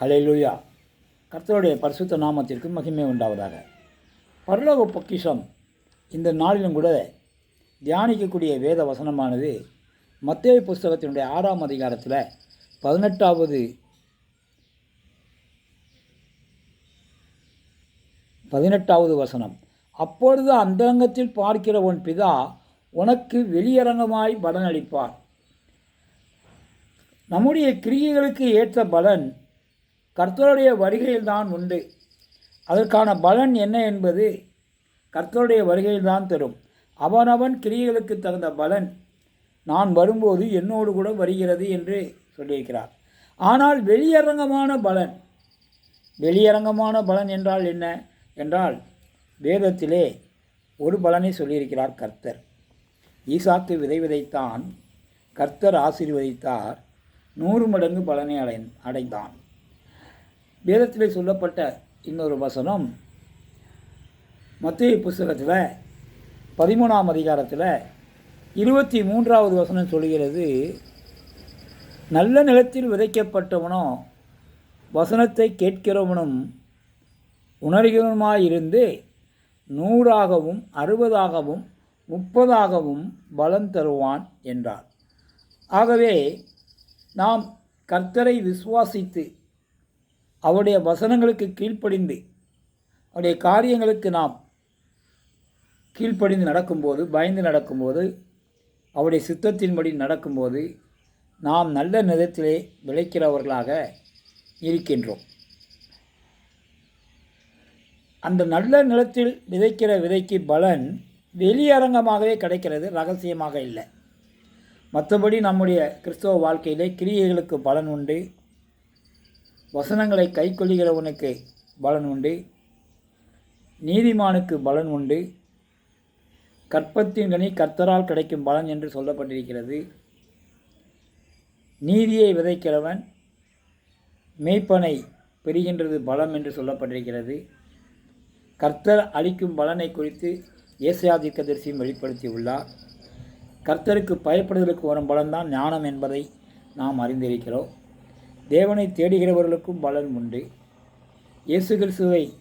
Hallelujah கர்த்தருடைய பரிசுத்த நாமத்திற்கு மகிமை உண்டாவதாக. பரலோக பொக்கிஷம் இந்த நாளிலும் கூட தியானிக்கக்கூடிய வேத வசனமானது மத்திய புஸ்தகத்தினுடைய ஆறாம் அதிகாரத்தில் பதினெட்டாவது பதினெட்டாவது வசனம். அப்பொழுது அந்தரங்கத்தில் பார்க்கிற உன் பிதா உனக்கு வெளியரங்கமாய் பலனளிப்பார். நம்முடைய கிரியைகளுக்கு ஏற்ற பலன் கர்த்தருடைய வருகையில்தான் உண்டு. அதற்கான பலன் என்ன என்பது கர்த்தருடைய வருகையில்தான் தரும். அவனவன் கிரியைகளுக்கு தகுந்த பலன். நான் வரும்போது என்னோடு கூட வருகிறது என்று சொல்லியிருக்கிறார். ஆனால் வெளியரங்கமான பலன். வெளியரங்கமான பலன் என்றால் என்ன? என்றால் வேதத்திலே ஒரு பலனை சொல்லியிருக்கிறார் கர்த்தர். ஈசாக்கு விதை விதைத்தான் கர்த்தர் ஆசீர்வதித்தார் நூறு மடங்கு பலனை அடை அடைந்தான். வேதத்திலே சொல்லப்பட்ட இன்னொரு வசனம். மத்திய புஸ்தகத்தில் பதிமூணாம் அதிகாரத்தில் இருபத்தி மூன்றாவது வசனம் சொல்கிறது நல்ல நிலத்தில் விதைக்கப்பட்டவனோ வசனத்தை கேட்கிறவனும் உணர்கிறவனுமாயிருந்து நூறாகவும் அறுபதாகவும் முப்பதாகவும் பலன் தருவான் என்றார். ஆகவே நாம் கர்த்தரை விசுவாசித்து அவருடைய வசனங்களுக்கு கீழ்ப்படிந்து அவருடைய காரியங்களுக்கு நாம் கீழ்ப்படிந்து நடக்கும்போது பயந்து நடக்கும்போது அவருடைய சித்தத்தின்படி நடக்கும்போது நாம் நல்ல நிலத்திலே விளைக்கிறவர்களாக இருக்கின்றோம். அந்த நல்ல நிலத்தில் விதைக்கிற விதைக்கு பலன் வெளியரங்கமாகவே கிடைக்கிறது ரகசியமாக இல்லை. மற்றபடி நம்முடைய கிறிஸ்தவ வாழ்க்கையிலே கிரியைகளுக்கு பலன் உண்டு. வசனங்களை கைக்கொள்கிறவனுக்கு பலன் உண்டு. நீதிமானுக்கு பலன் உண்டு. கற்பத்தின் கனி கர்த்தரால் கிடைக்கும் பலன் என்று சொல்லப்பட்டிருக்கிறது. நீதியை விதைக்கிறவன் மேய்ப்பனை பெறுகின்றது பலம் என்று சொல்லப்பட்டிருக்கிறது. கர்த்தர் அளிக்கும் பலனை குறித்து ஏசியாதிக்கதரிசியும் வெளிப்படுத்தியுள்ளார். கர்த்தருக்கு பயப்படுதலுக்கு வரும் பலன்தான் ஞானம் என்பதை நாம் அறிந்திருக்கிறோம். தேவனை தேடுகிறவர்களுக்கும் பலன் உண்டு. இயேசு கிறிஸ்துவை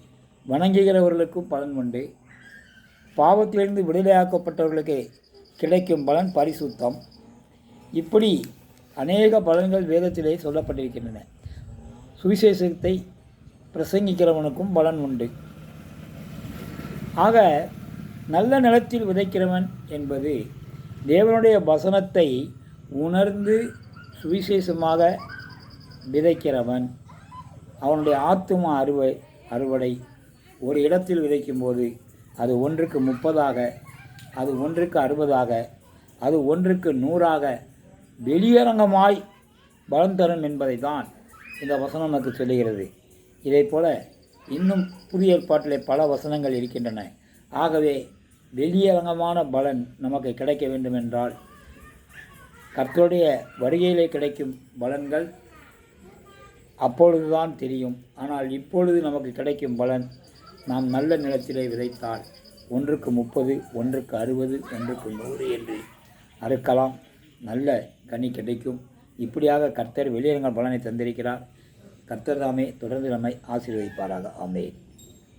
வணங்குகிறவர்களுக்கும் பலன் உண்டு. பாவத்திலிருந்து விடுதலையாக்கப்பட்டவர்களுக்கு கிடைக்கும் பலன் பரிசுத்தம். இப்படி அநேக பலன்கள் வேதத்திலே சொல்லப்பட்டிருக்கின்றன. சுவிசேஷத்தை பிரசங்கிக்கிறவனுக்கும் பலன் உண்டு. ஆக நல்ல நிலத்தில் விதைக்கிறவன் என்பது தேவனுடைய வசனத்தை உணர்ந்து சுவிசேஷமாக விதைக்கிறவன் அவனுடைய ஆத்தும அறுவை அறுவடை ஒரு இடத்தில் விதைக்கும்போது அது ஒன்றுக்கு முப்பதாக அது ஒன்றுக்கு அறுபதாக அது ஒன்றுக்கு நூறாக வெளியரங்கமாய் பலம் தரும் என்பதை தான் இந்த வசனம் நமக்கு சொல்லுகிறது. இதைப் போல இன்னும் புதிய ஏற்பாட்டிலே பல வசனங்கள் இருக்கின்றன. ஆகவே வெளியரங்கமான பலன் நமக்கு கிடைக்க வேண்டுமென்றால் கர்த்தருடைய வருகையிலே கிடைக்கும் பலன்கள் அப்பொழுதுதான் தெரியும். ஆனால் இப்பொழுது நமக்கு கிடைக்கும் பலன் நாம் நல்ல நிலத்திலே விதைத்தால் ஒன்றுக்கு முப்பது ஒன்றுக்கு அறுபது ஒன்றுக்கு நூறு என்று அறுக்கலாம். நல்ல கனி கிடைக்கும். இப்படியாக கர்த்தர் வெளியரங்க பலனை தந்திருக்கிறார். கர்த்தர் தாமே தொடர்ந்து நம்மை ஆசீர்வதிப்பாராக. ஆமே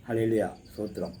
ஹalleluya. சூத்திரம்.